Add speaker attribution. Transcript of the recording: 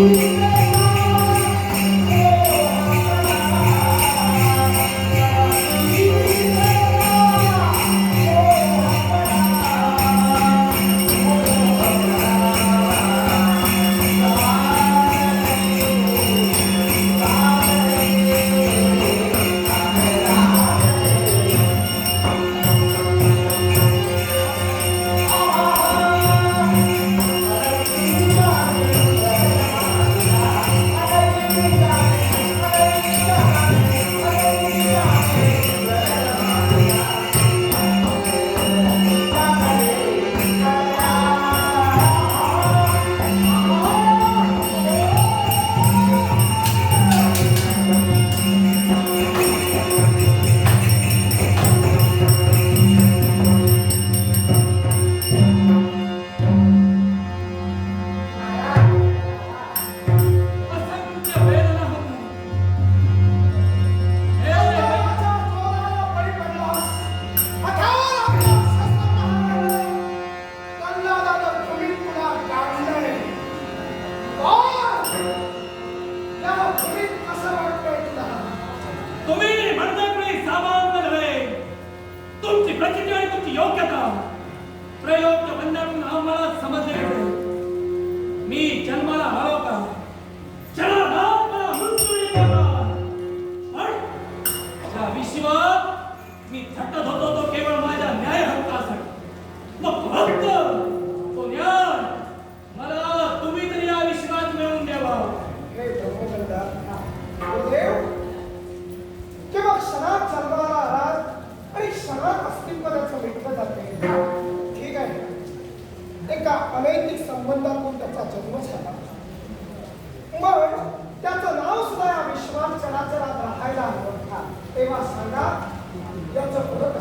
Speaker 1: Música
Speaker 2: तुम्ही मंडळाकडे सामान्य नव्हे. तुमची प्रचिती आणि तुमची योग्यता. प्रयोग मंडळातून आम्हाला समजले मी जन्माला आलो का
Speaker 1: परत समेटलं जाते ठीक आहे एका अनैतिक संबंधातून त्याचा जन्म झाला मग त्याचं नाव सुद्धा या विश्वात चराचरात राहायला आवडता. तेव्हा सांगा याचं फरक